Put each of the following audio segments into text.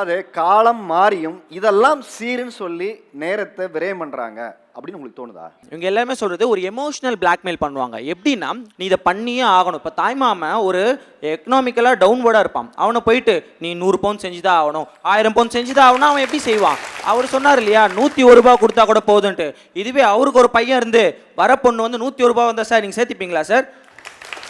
அதாவது காலம் மாறியும் இதெல்லாம் சீருன்னு சொல்லி நேரத்தை விரயம் பண்ணுறாங்க அப்படின்னு உங்களுக்கு தோணுதா? இவங்க எல்லாருமே சொல்றது ஒரு எமோஷனல் பிளாக்மெயில் பண்ணுவாங்க. எப்படின்னா நீ இதை பண்ணியே ஆகணும். இப்போ தாய்மாம ஒரு எக்கனாமிக்கலாக டவுன்வர்டாக இருப்பான். அவனை போயிட்டு நீ நூறு பவுன் செஞ்சுதான் ஆகணும். ஆயிரம் பவுன் செஞ்சுதான் ஆகணும். அவன் எப்படி செய்வான்? அவர் சொன்னார் இல்லையா நூற்றி ஒரு ரூபா கொடுத்தா கூட போதுன்ட்டு. இதுவே அவருக்கு ஒரு பையன் இருந்து வர பொண்ணு வந்து நூற்றி ஒரு ரூபா வந்தா சார் நீங்கள் சேர்த்துப்பீங்களா சார்?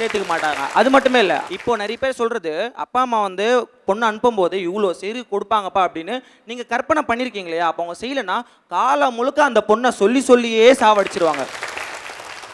சேர்த்துக்க மாட்டாங்க. அது மட்டுமே இல்லை இப்போ நிறைய பேர் சொல்றது அப்பா அம்மா வந்து பொண்ணு அனுப்பும்போது இவ்வளோ சரி கொடுப்பாங்கப்பா அப்படின்னு நீங்கள் கற்பனை பண்ணியிருக்கீங்க இல்லையா அப்போ அவங்க செய்யலைன்னா காலம் முழுக்க அந்த பொண்ணை சொல்லி சொல்லியே சாவடிச்சிருவாங்க.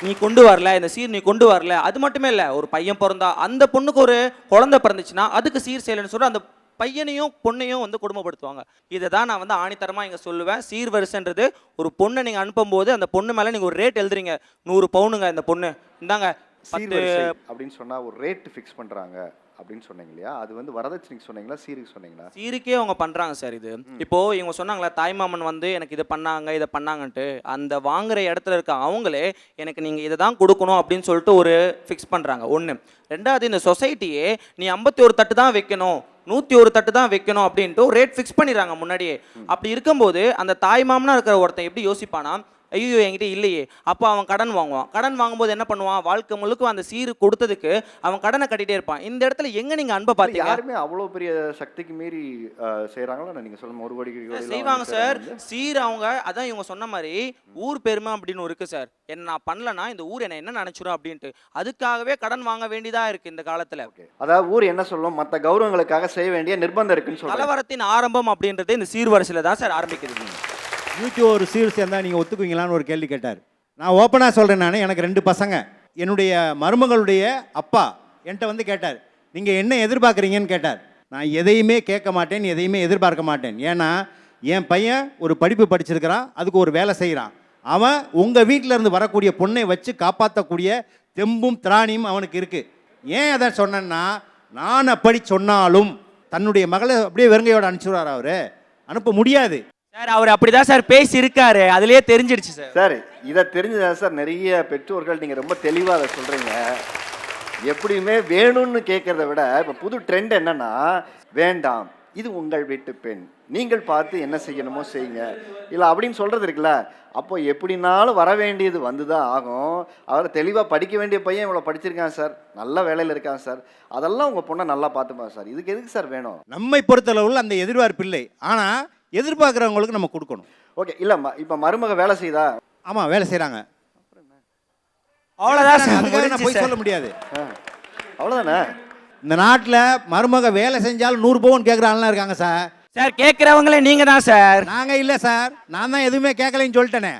நீ கொண்டு வரல இந்த சீர் நீ கொண்டு வரல அது மட்டுமே இல்லை ஒரு பையன் பிறந்தா அந்த பொண்ணுக்கு ஒரு குழந்தை பிறந்துச்சுன்னா அதுக்கு சீர் செய்யலைன்னு சொல்லி அந்த பையனையும் பொண்ணையும் வந்து குடும்பப்படுத்துவாங்க இதை தான் நான் வந்து ஆணித்தரமாக இங்கே சொல்லுவேன். சீர் வரிசைன்றது ஒரு பொண்ணை நீங்கள் அனுப்பும்போது அந்த பொண்ணு மேலே நீங்கள் ஒரு ரேட் எழுதுறீங்க. நூறு பவுனுங்க இந்த பொண்ணு. இந்தாங்க சீர்வரிசை அப்படின்னு சொன்னா ஒரு ரேட் ஃபிக்ஸ் பண்றாங்க அப்படின்னு சொன்னீங்க இல்லையா? அது வந்து வரதட்சணைக்கு சொன்னீங்களா? சீருக்கு சொன்னீங்களா? சீருக்கே அவங்க பண்றாங்க சார் இது. இப்போ இவங்க சொன்னாங்களா தாய்மாமன் வந்து எனக்கு இதை பண்ணாங்க இதை பண்ணாங்கன்ட்டு அந்த வாங்குற இடத்துல இருக்க அவங்களே எனக்கு நீங்க இதை தான் கொடுக்கணும் அப்படின்னு சொல்லிட்டு ஒரு ஃபிக்ஸ் பண்றாங்க. ஒண்ணு. ரெண்டாவது இந்த சொசைட்டியே நீ ஐம்பத்தி ஒரு தட்டு தான் வைக்கணும் நூற்றி ஒரு தட்டு தான் வைக்கணும் அப்படின்ட்டு ரேட் ஃபிக்ஸ் பண்ணிடுறாங்க முன்னாடியே. அப்படி இருக்கும்போது அந்த தாய்மாமனா இருக்கிற ஒருத்தன் எப்படி யோசிப்பானா ஐயோ என்கிட்ட இல்லையே. அப்போ அவன் கடன் வாங்குவான். கடன் வாங்கும்போது என்ன பண்ணுவான்? வாழ்க்கை முழுக்க அந்த சீரு கொடுத்ததுக்கு அவன் கடனை கட்டிட்டே இருப்பான். இந்த இடத்துல எங்க நீங்க அன்பை பார்த்தீங்க? யாருமே அவ்வளவு பெரிய சக்திக்கு மீறி அஹ், செய்றாங்களா? நீங்க சொல்லும் ஒரு கோடி செய்வாங்க சார். சீர் அவங்க அதான் இவங்க சொன்ன மாதிரி ஊர் பெருமை அப்படின்னு ஒரு இருக்கு சார். என்ன நான் பண்ணலனா இந்த ஊர் என்ன என்ன நினைச்சிரும் அப்படின்ட்டு. அதுக்காகவே கடன் வாங்க வேண்டியதா இருக்கு இந்த காலத்துல. அதாவது ஊர் என்ன சொல்லும்? மத்த கௌரவங்களுக்காக செய்ய வேண்டிய நிர்பந்தம் இருக்குன்னு சொல்றாங்க. கலவரத்தின் ஆரம்பம் அப்படின்றது இந்த சீர்வரிசையில தான் சார் ஆரம்பிக்குது. நூற்றி ஒரு சீரியஸ் இருந்தால் நீங்கள் ஒத்துக்குவீங்களான்னு ஒரு கேள்வி கேட்டார். நான் ஓப்பனாக சொல்கிறேன் நான் எனக்கு ரெண்டு பசங்க. என்னுடைய மருமகளுடைய அப்பா என்கிட்ட வந்து கேட்டார். நீங்கள் என்ன எதிர்பார்க்குறீங்கன்னு கேட்டார். நான் எதையுமே கேட்க மாட்டேன் எதையுமே எதிர்பார்க்க மாட்டேன். ஏன்னா என் பையன் ஒரு படிப்பு படிச்சிருக்கிறான் அதுக்கு ஒரு வேலை செய்கிறான் அவன் உங்கள் வீட்டில் இருந்து வரக்கூடிய பொண்ணை வச்சு காப்பாற்றக்கூடிய தெம்பும் திராணியும் அவனுக்கு இருக்குது ஏன் அதை சொன்னேன்னா நான் அப்படி சொன்னாலும் தன்னுடைய மகளை அப்படியே வெறுங்கையோடு அனுப்பிச்சுடுறார் அவர். அனுப்ப முடியாது. சார் அவர் அப்படிதான் சார் பேசி இருக்காரு அதுலயே தெரிஞ்சிடுச்சு சார். சார் இதை தெரிஞ்சுதான் சார் நிறைய பெற்றோர்கள் நீங்க ரொம்ப தெளிவா அதை சொல்றீங்க. எப்படியுமே வேணும்னு கேட்கறத விட இப்ப புது ட்ரெண்ட் என்னன்னா வேண்டாம் இது உங்கள் வீட்டு பெண். நீங்கள் பார்த்து என்ன செய்யணுமோ செய்யுங்க. இல்ல அப்படின்னு சொல்றது இருக்குல்ல. அப்போ எப்படினாலும் வர வேண்டியது வந்துதான் ஆகும். அவர் தெளிவா படிக்க வேண்டிய பையன் இவ்வளவு படிச்சிருக்கான் சார். நல்ல வேலையில இருக்கான் சார். அதெல்லாம் உங்க பொண்ணை நல்லா பார்த்துப்பா சார். இதுக்கு எதுக்கு சார் வேணும்? நம்மை பொறுத்தளவில் அந்த எதிர்பார்ப்பு இல்லை. ஆனால் எதிர்பார்க்குறவங்களுக்கு நம்ம கொடுக்கணும். ஓகே இல்ல ம- இப்ப மருமக வேலை செய்தா? ஆமாம் வேலை செய்கிறாங்க அவ்வளவுதான் சார் அதுக்காக நான் போய். சொல்ல முடியாது. ஆ, அவ்வளவுதானே? இந்த நாட்டில் மருமக வேலை செஞ்சாலும் நூறு பவுன் கேட்குறாங்களாம் இருக்காங்க சார். சார் கேட்கறவங்களே நீங்க தான் சார். நாங்கள் இல்லை சார் நான் தான் எதுவுமே கேட்கலைன்னு சொல்லிட்டேனே.